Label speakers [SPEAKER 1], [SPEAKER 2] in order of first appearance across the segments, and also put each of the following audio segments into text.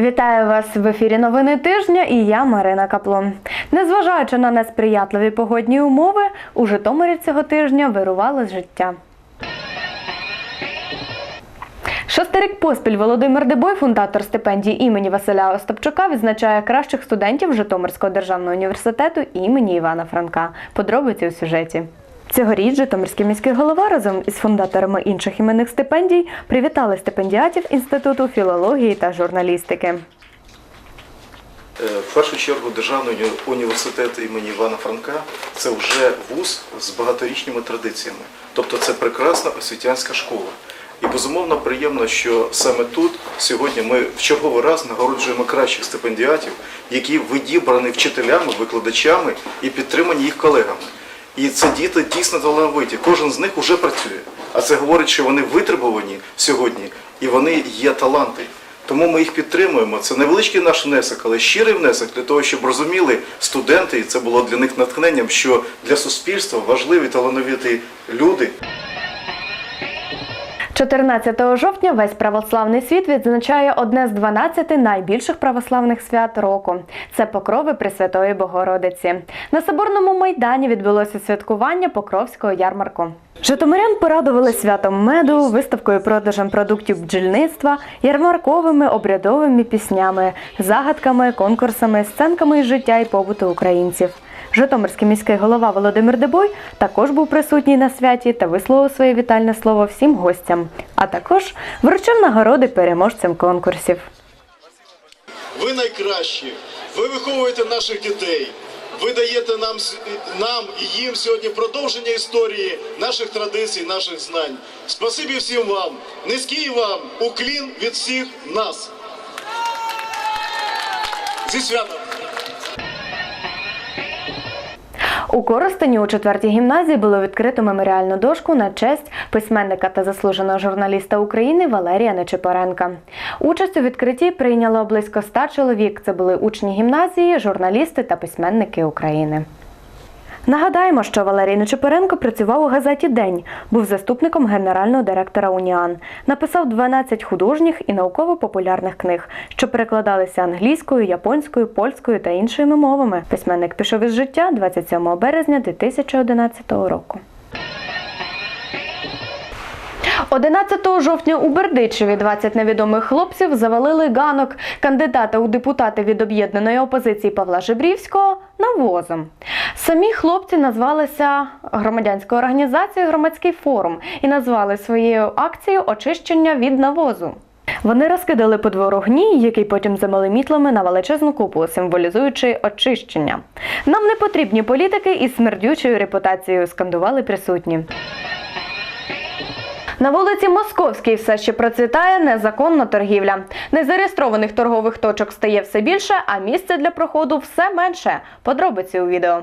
[SPEAKER 1] Вітаю вас в ефірі Новини тижня і я Марина Каплун. Незважаючи на несприятливі погодні умови, у Житомирі цього тижня вирувало життя. Шостий рік поспіль Володимир Дебой, фундатор стипендії імені Василя Остапчука, відзначає кращих студентів Житомирського державного університету імені Івана Франка. Подробиці у сюжеті. Цьогоріч Житомирський міський голова разом із фундаторами інших іменних стипендій привітали стипендіатів Інституту філології та журналістики.
[SPEAKER 2] Е, В першу чергу Державний університет імені Івана Франка це вже вуз з багаторічними традиціями. Тобто це прекрасна освітянська школа. І безумовно приємно, що саме тут сьогодні ми в черговий раз нагороджуємо кращих стипендіатів, які відібрані вчителями, викладачами і підтримані їх колегами. І це діти дійсно талановиті. Кожен з них вже працює. А це говорить, що вони витребувані сьогодні і вони є таланти. Тому ми їх підтримуємо. Це невеличкий наш внесок, але щирий внесок для того, щоб розуміли студенти, і це було для них натхненням, що для суспільства важливі талановиті люди.
[SPEAKER 1] 14 жовтня весь православний світ відзначає одне з 12 найбільших православних свят року. Це покрови Пресвятої Богородиці. На соборному майдані відбулося святкування Покровського ярмарку. Житомирян порадували святом меду, виставкою продажем продуктів бджільництва, ярмарковими обрядовими піснями, загадками, конкурсами, сценками життя і побуту українців. Житомирський міський голова Володимир Дебой також був присутній на святі та висловив своє вітальне слово всім гостям, а також вручив нагороди переможцям конкурсів.
[SPEAKER 3] Ви найкращі. Ви виховуєте наших дітей. Ви даєте нам, нам і їм сьогодні продовження історії наших традицій, наших знань. Спасибі всім вам. Низький вам уклін від всіх нас. Зі святом!
[SPEAKER 1] У Коростені у четвертій гімназії було відкрито меморіальну дошку на честь письменника та заслуженого журналіста України Валерія Нечипоренка. Участь у відкритті прийняло близько ста чоловік. Це були учні гімназії, журналісти та письменники України. Нагадаємо, що Валерій Нечипоренко працював у газеті День, був заступником генерального директора Уніан. Написав 12 художніх і науково-популярних книг, що перекладалися англійською, японською, польською та іншими мовами. Письменник пішов із життя 27 березня 2011 року. 11 жовтня у Бердичеві 20 невідомих хлопців завалили ганок кандидата у депутати від об'єднаної опозиції Павла Жебрівського навозом. Самі хлопці назвалися громадянською організацією Громадський форум і назвали своєю акцією очищення від навозу. Вони розкидали по двору гній, який потім замали мітлами на величезну купу, символізуючи очищення. Нам не потрібні політики із смердючою репутацією, скандували присутні. На вулиці Московській все ще процвітає незаконна торгівля. Незареєстрованих торгових точок стає все більше, а місця для проходу все менше. Подробиці у відео.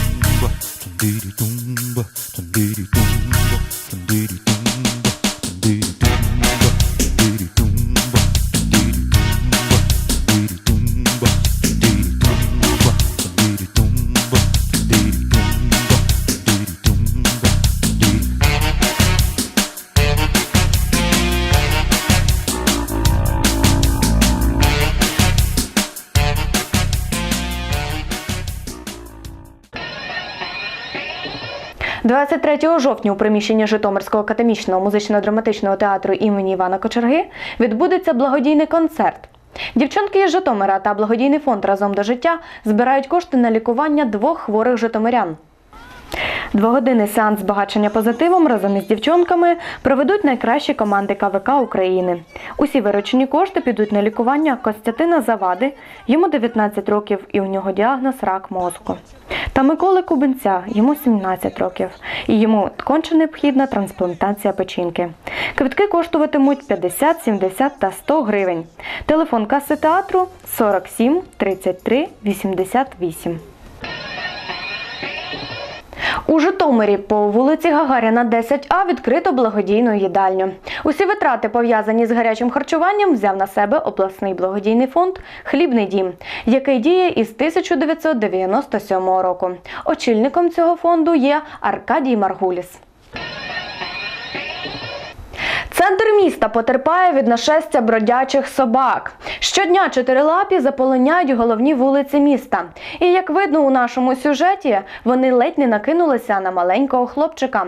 [SPEAKER 1] 23 жовтня у приміщенні Житомирського академічного музично-драматичного театру імені Івана Кочерги відбудеться благодійний концерт. Дівчонки із Житомира та благодійний фонд разом до життя збирають кошти на лікування двох хворих житомирян. Двогодинний сеанс збагачення позитивом разом із дівчонками проведуть найкращі команди КВК України. Усі виручені кошти підуть на лікування Костянтина Завади, йому 19 років і у нього діагноз рак мозку. Та Миколи Кубинця, йому 17 років, і йому конче необхідна трансплантація печінки. Квитки коштуватимуть 50, 70 та 100 гривень. Телефон каси театру 47 33 88. У Житомирі по вулиці Гагаріна 10А відкрито благодійну їдальню. Усі витрати, пов'язані з гарячим харчуванням, взяв на себе обласний благодійний фонд Хлібний дім, який діє із 1997 року. Очільником цього фонду є Аркадій Маргуліс. Центр міста потерпає від нашестя бродячих собак. Щодня чотирилапі заполоняють головні вулиці міста. І як видно у нашому сюжеті, вони ледь не накинулися на маленького хлопчика.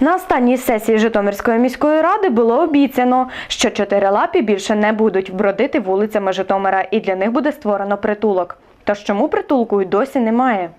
[SPEAKER 1] На останній сесії Житомирської міської ради було обіцяно, що чотирилапі більше не будуть бродити вулицями Житомира, і для них буде створено притулок. Тож чому притулку й досі немає?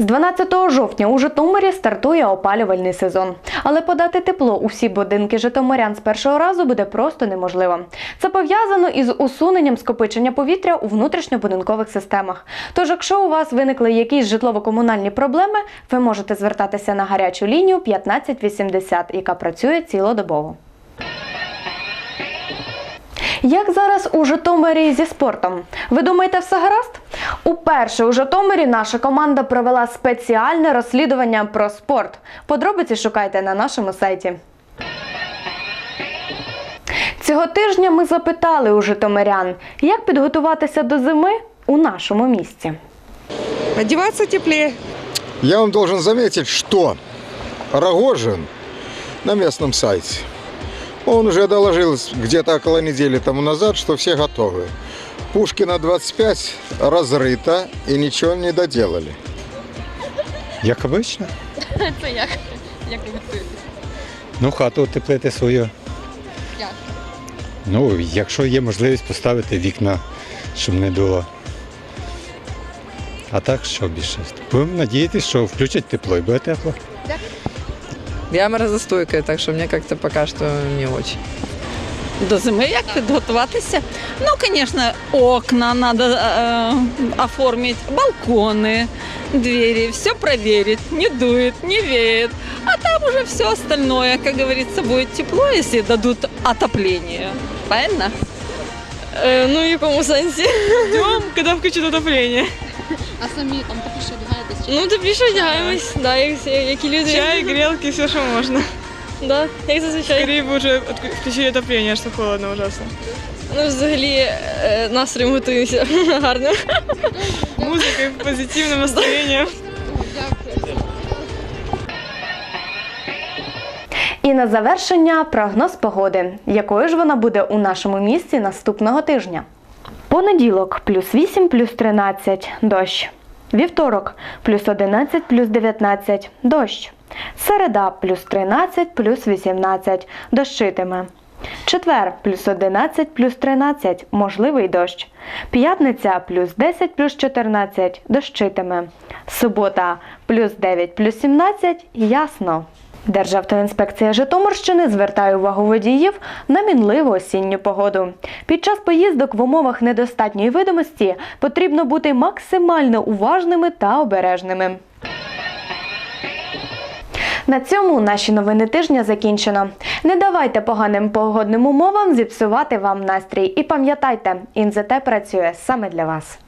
[SPEAKER 1] З 12 жовтня у Житомирі стартує опалювальний сезон. Але подати тепло у всі будинки житомирян з першого разу буде просто неможливо. Це пов'язано із усуненням скопичення повітря у внутрішньобудинкових системах. Тож, якщо у вас виникли якісь житлово-комунальні проблеми, ви можете звертатися на гарячу лінію 1580, яка працює цілодобово. Як зараз у Житомирі зі спортом? Ви думаєте, все гаразд? Уперше у Житомирі наша команда провела спеціальне розслідування про спорт. Подробиці шукайте на нашому сайті. Цього тижня ми запитали у житомирян, як підготуватися до зими у нашому місті.
[SPEAKER 4] Одеваться теплее.
[SPEAKER 5] Я вам должен заметить, что Рогожин на местном сайте, он уже доложил где-то около недели тому назад, что все готовы. Пушкина 25 разрыто и ничего не доделали.
[SPEAKER 6] Як обично.
[SPEAKER 7] Це як? Як ви готуєтесь?
[SPEAKER 6] Ну, хату утеплити свою.
[SPEAKER 7] Як?
[SPEAKER 6] Ну, якщо є можливість поставити вікна, щоб не дуло. А так, що більше? Будемо надіятися, що включать тепло і буде тепло.
[SPEAKER 4] Я морозостойкая, так что мне как-то пока что не очень.
[SPEAKER 7] До зими як підготуватися? Ну, звісно, окна треба е, оформити, балкони, двері, все проверить, не дует, не веет. А там уже все остальное, как говорится, будет тепло, если дадут отопление. Правильно?
[SPEAKER 8] ну, в якому сенсі? Ждем, коли включать отоплення.
[SPEAKER 9] А самі там тепліше одягаєтесь?
[SPEAKER 8] Ну, тепліше одягаємось, да, як, всі- як і люди. Чай, грілки, все, що можна. Да, як зазвичай. Скорее б уже включили отоплення, що холодно ужасно. Ну, взагалі, е, настроєм готуємося гарно. Музикою, позитивним настроєнням.
[SPEAKER 1] І на завершення прогноз погоди, якою ж вона буде у нашому місті наступного тижня. Понеділок плюс 8 плюс 13 дощ. Вівторок плюс 11 плюс 19 дощ. Середа плюс 13 плюс 18 дощитиме. Четвер плюс 11 плюс 13 можливий дощ. П'ятниця плюс 10 плюс 14 дощитиме. Субота плюс 9 плюс 17 ясно. Державтоінспекція Житомирщини звертає увагу водіїв на мінливу осінню погоду. Під час поїздок в умовах недостатньої видимості потрібно бути максимально уважними та обережними. На цьому наші новини тижня закінчено. Не давайте поганим погодним умовам зіпсувати вам настрій. І пам'ятайте, інзете працює саме для вас.